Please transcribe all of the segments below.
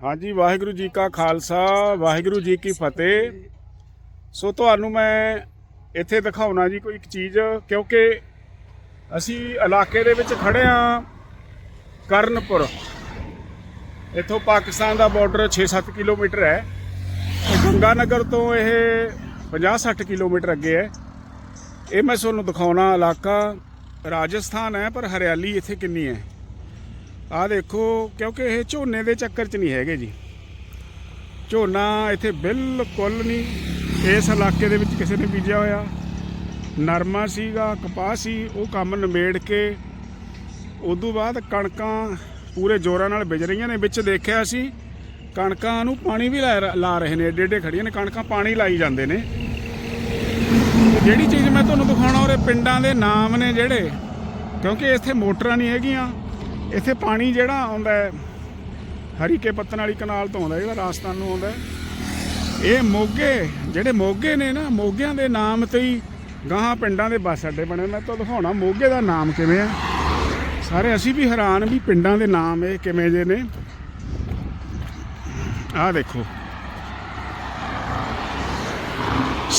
ਹਾਂਜੀ, ਵਾਹਿਗੁਰੂ ਜੀ ਕਾ ਖਾਲਸਾ, ਵਾਹਿਗੁਰੂ ਜੀ ਕੀ ਫਤਿਹ। ਸੋ ਤੁਹਾਨੂੰ ਮੈਂ ਇੱਥੇ ਦਿਖਾਉਣਾ ਜੀ ਕੋਈ ਇੱਕ ਚੀਜ਼, ਕਿਉਂਕਿ ਅਸੀਂ ਇਲਾਕੇ ਦੇ ਵਿੱਚ ਖੜੇ ਆ ਕਰਨਪੁਰ। ਇੱਥੋਂ ਪਾਕਿਸਤਾਨ ਦਾ ਬਾਰਡਰ 6-7 ਕਿਲੋਮੀਟਰ ਹੈ। ਗੰਗਾ ਨਗਰ ਤੋਂ ਇਹ 50-60 ਕਿਲੋਮੀਟਰ ਅੱਗੇ ਹੈ। ਇਹ ਮੈਂ ਤੁਹਾਨੂੰ ਦਿਖਾਉਣਾ ਇਲਾਕਾ। ਰਾਜਸਥਾਨ ਹੈ, ਪਰ ਹਰਿਆਲੀ ਇੱਥੇ ਕਿੰਨੀ ਹੈ। ਆਹ ਦੇਖੋ, ਕਿਉਂਕਿ ਇਹ ਝੋਨੇ ਦੇ ਚੱਕਰ 'ਚ ਨਹੀਂ ਹੈਗੇ ਜੀ। ਝੋਨਾ ਇੱਥੇ ਬਿਲਕੁਲ ਨਹੀਂ। ਇਸ ਇਲਾਕੇ ਦੇ ਵਿੱਚ ਕਿਸੇ ਨੇ ਬੀਜਿਆ ਹੋਇਆ। ਨਰਮਾ ਸੀਗਾ, ਕਪਾਹ ਸੀ, ਉਹ ਕੰਮ ਨਿਬੇੜ ਕੇ ਉਦੋਂ ਬਾਅਦ ਕਣਕਾਂ ਪੂਰੇ ਜ਼ੋਰਾਂ ਨਾਲ ਬਿਜ ਰਹੀਆਂ ਨੇ। ਵਿੱਚ ਦੇਖਿਆ ਸੀ, ਕਣਕਾਂ ਨੂੰ ਪਾਣੀ ਵੀ ਲਾ ਲਾ ਰਹੇ ਨੇ। ਏਡੇ ਏਡੇ ਖੜੀਆਂ ਨੇ, ਕਣਕਾਂ ਪਾਣੀ ਲਾਈ ਜਾਂਦੇ ਨੇ। ਜਿਹੜੀ ਚੀਜ਼ ਮੈਂ ਤੁਹਾਨੂੰ ਦਿਖਾਉਣਾ, ਉਹਦੇ ਪਿੰਡਾਂ ਦੇ ਨਾਮ ਨੇ ਜਿਹੜੇ। ਕਿਉਂਕਿ ਇੱਥੇ ਮੋਟਰਾਂ ਨਹੀਂ ਹੈਗੀਆਂ। ਇੱਥੇ ਪਾਣੀ ਜਿਹੜਾ ਆਉਂਦਾ ਹੈ, ਹਰੀਕੇ ਪੱਤਨ ਵਾਲੀ ਕਨਾਲ ਤੋਂ ਆਉਂਦਾ ਜਿਹੜਾ ਰਾਜਸਥਾਨ ਨੂੰ ਆਉਂਦਾ ਇਹ ਮੋਗੇ, ਜਿਹੜੇ ਮੋਗੇ ਨੇ ਨਾ, ਮੋਗਿਆਂ ਦੇ ਨਾਮ ਤੇ ਹੀ ਗਾਹਾਂ ਪਿੰਡਾਂ ਦੇ ਬੱਸ ਅੱਡੇ ਬਣੇ। ਮੈਂ ਤੁਹਾਨੂੰ ਦਿਖਾਉਣਾ, ਮੋਗੇ ਦਾ ਨਾਮ ਕਿਵੇਂ ਆ ਸਾਰੇ ਅਸੀਂ ਵੀ ਹੈਰਾਨ ਵੀ ਪਿੰਡਾਂ ਦੇ ਨਾਮ ਇਹ ਕਿਵੇਂ ਜੇ ਨੇ। ਆਹ ਦੇਖੋ।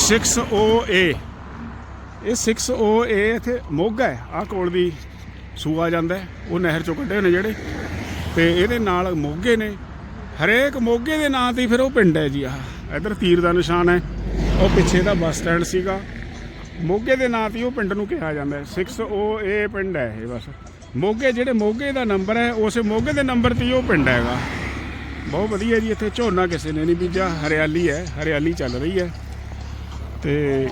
6OA ਇਹ 6OA ਇੱਥੇ ਮੋਗਾ ਹੈ, ਆਹ ਕੋਲ ਦੀ ਸੂਆ ਜਾਂਦਾ ਉਹ ਨਹਿਰ ਚੋਂ ਕੱਢੇ ਨੇ ਜਿਹੜੇ। ਤੇ ਇਹਦੇ ਨਾਲ ਮੋਗੇ ਨੇ। ਹਰੇਕ ਮੋਗੇ ਦੇ ਨਾਂ ਤੇ ਫਿਰ ਉਹ ਪਿੰਡ ਹੈ ਜੀ ਆਹ। ਇਧਰ ਤੀਰ ਦਾ ਨਿਸ਼ਾਨ ਹੈ। ਉਹ ਪਿੱਛੇ ਦਾ ਬੱਸ ਸਟੈਂਡ ਸੀਗਾ। ਮੋਗੇ ਦੇ ਨਾਂ ਤੇ ਉਹ ਪਿੰਡ ਨੂੰ ਕਿਹਾ ਜਾਂਦਾ ਹੈ। 6OA ਪਿੰਡ ਹੈ ਇਹ ਬਸ। ਮੋਗੇ ਜਿਹੜੇ ਮੋਗੇ ਦਾ ਨੰਬਰ ਹੈ, ਉਸੇ ਮੋਗੇ ਦੇ ਨੰਬਰ ਤੇ ਹੀ ਉਹ ਪਿੰਡ ਹੈਗਾ। ਬਹੁਤ ਵਧੀਆ ਜੀ, ਇੱਥੇ ਝੋਨਾ ਕਿਸੇ ਨੇ ਨਹੀਂ ਬੀਜਿਆ। ਹਰਿਆਲੀ ਹੈ, ਹਰਿਆਲੀ ਚੱਲ ਰਹੀ ਹੈ। ਤੇ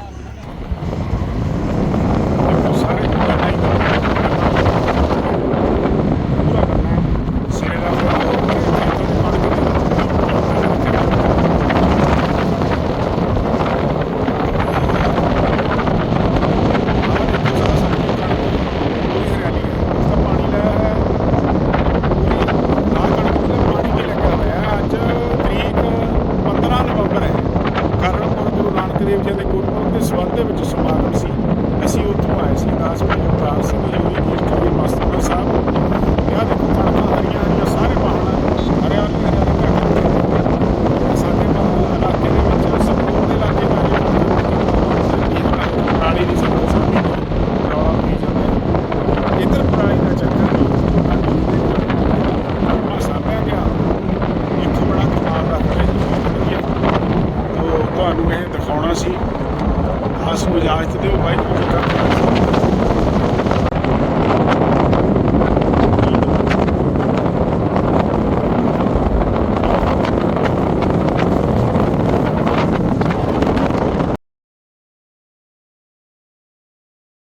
de sumar, assim. Assim eu tomar, assim, nós, para eu estar, assim, eu ia, eu ia, próximo já, entendeu? Vai complicar.